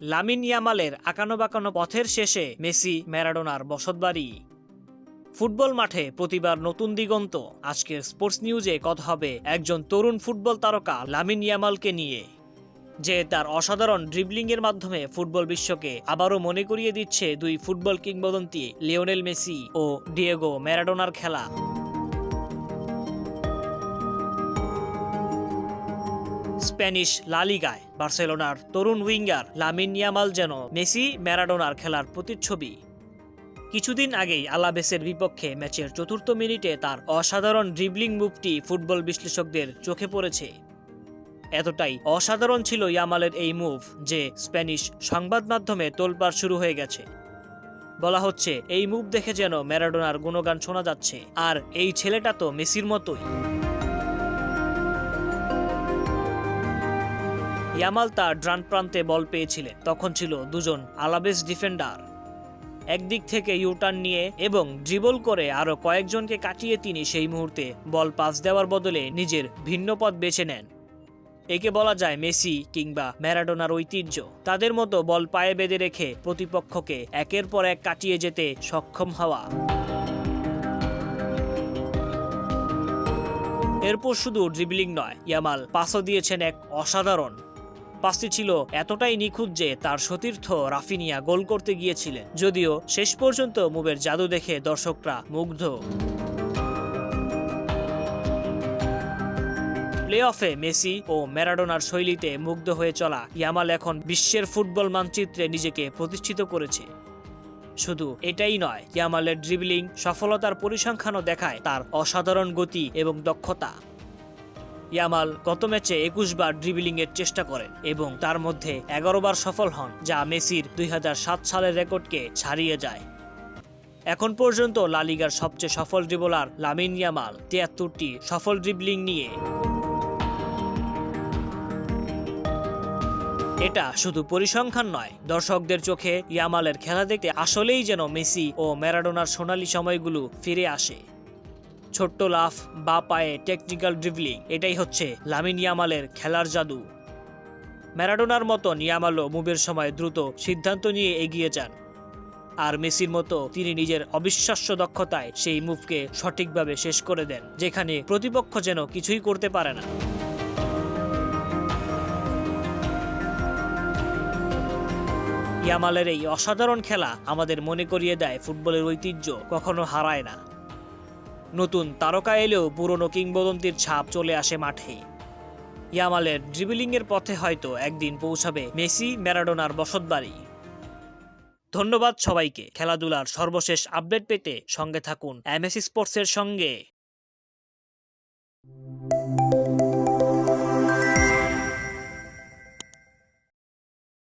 Lamine ইয়ামালের আকানো বাঁকানো পথের শেষে মেসি, ম্যারাডোনার বসতবাড়ি। ফুটবল মাঠে প্রতিবার নতুন দিগন্ত। আজকের স্পোর্টস নিউজে কথা হবে একজন তরুণ ফুটবল তারকা লামিন ইয়ামালকে নিয়ে। যে তার অসাধারণ ড্রিবলিংয়ের মাধ্যমে ফুটবল বিশ্বকে আবারও মনে করিয়ে দিচ্ছে দুই ফুটবল কিংবদন্তি লিওনেল মেসি ও ডিয়েগো ম্যারাডোনার খেলা। স্প্যানিশ লালিগায় বার্সেলোনার তরুণ উইঙ্গার লামিন ইয়ামাল যেন মেসি ম্যারাডোনার খেলার প্রতিচ্ছবি। কিছুদিন আগেই আলাবেসের বিপক্ষে ম্যাচের চতুর্থ মিনিটে তার অসাধারণ ড্রিবলিং মুভটি ফুটবল বিশ্লেষকদের চোখে পড়েছে। এতটাই অসাধারণ ছিল ইয়ামালের এই মুভ যে স্প্যানিশ সংবাদ মাধ্যমে তোলপাড় শুরু হয়ে গেছে। বলা হচ্ছে, এই মুভ দেখে যেন ম্যারাডোনার গুণগান শোনা যাচ্ছে। আর এই ছেলেটা তো মেসির মতোই। ইয়ামাল তার ড্রান প্রান্তে বল পেয়েছিলেন। তখন ছিল দুজন আলাবেস ডিফেন্ডার। একদিক থেকে ইউটার্ন নিয়ে এবং ড্রিবল করে আরও কয়েকজনকে কাটিয়ে তিনি সেই মুহূর্তে বল পাস দেওয়ার বদলে নিজের ভিন্ন পথ বেছে নেন। একে বলা যায় মেসি কিংবা ম্যারাডোনার ঐতিহ্য। তাদের মতো বল পায়ে বেঁধে রেখে প্রতিপক্ষকে একের পর এক কাটিয়ে যেতে সক্ষম হওয়া। এরপর শুধু ড্রিবলিং নয়, ইয়ামাল পাসও দিয়েছেন এক অসাধারণ পাসটি ছিল এতটাই নিখুঁত যে তার সতীর্থ রাফিনিয়া গোল করতে গিয়েছিলেন। যদিও শেষ পর্যন্ত মুভের জাদু দেখে দর্শকরা মুগ্ধ। প্লে অফে মেসি ও ম্যারাডোনার শৈলীতে মুগ্ধ হয়ে চলা ইয়ামাল এখন বিশ্বের ফুটবল মানচিত্রে নিজেকে প্রতিষ্ঠিত করেছে। শুধু এটাই নয়, ইয়ামালের ড্রিবলিং সফলতার পরিসংখ্যানও দেখায় তার অসাধারণ গতি এবং দক্ষতা। ইয়ামাল গত ম্যাচে একুশ বার ড্রিবলিং এর চেষ্টা করেন এবং তার মধ্যে এগারো বার সফল হন, যা মেসির দুই হাজার সাত সালের রেকর্ডকে ছাড়িয়ে যায়। এখন পর্যন্ত লালিগার সবচেয়ে সফল ড্রিবলার লামিন ইয়ামাল তিয়াত্তরটি সফল ড্রিবলিং নিয়ে। এটা শুধু পরিসংখ্যান নয়, দর্শকদের চোখে ইয়ামালের খেলা দেখতে আসলেই যেন মেসি ও ম্যারাডোনার সোনালী সময়গুলো ফিরে আসে। ছোট্ট লাফ বা পায়ে টেকনিক্যাল ড্রিবলিং এটাই হচ্ছে লামিন ইয়ামালের খেলার জাদু। ম্যারাডোনার মতো ইয়ামালও মুভের সময় দ্রুত সিদ্ধান্ত নিয়ে এগিয়ে যান। আর মেসির মতো তিনি নিজের অবিশ্বাস্য দক্ষতায় সেই মুভকে সঠিকভাবে শেষ করে দেন, যেখানে প্রতিপক্ষ যেন কিছুই করতে পারে না। ইয়ামালের এই অসাধারণ খেলা আমাদের মনে করিয়ে দেয় ফুটবলের ঐতিহ্য, কখনো হারায় না। নতুন তারকা এলেও পুরনো কিংবদন্তির ছাপ চলে আসে মাঠে। ইয়ামালের ড্রিবিলিংয়ের পথে হয়তো একদিন পৌঁছাবে মেসি, ম্যারাডোনার বসতবাড়ি ধন্যবাদ সবাইকে। খেলাধুলার সর্বশেষ আপডেট পেতে সঙ্গে থাকুন এমএসি স্পোর্টসের সঙ্গে।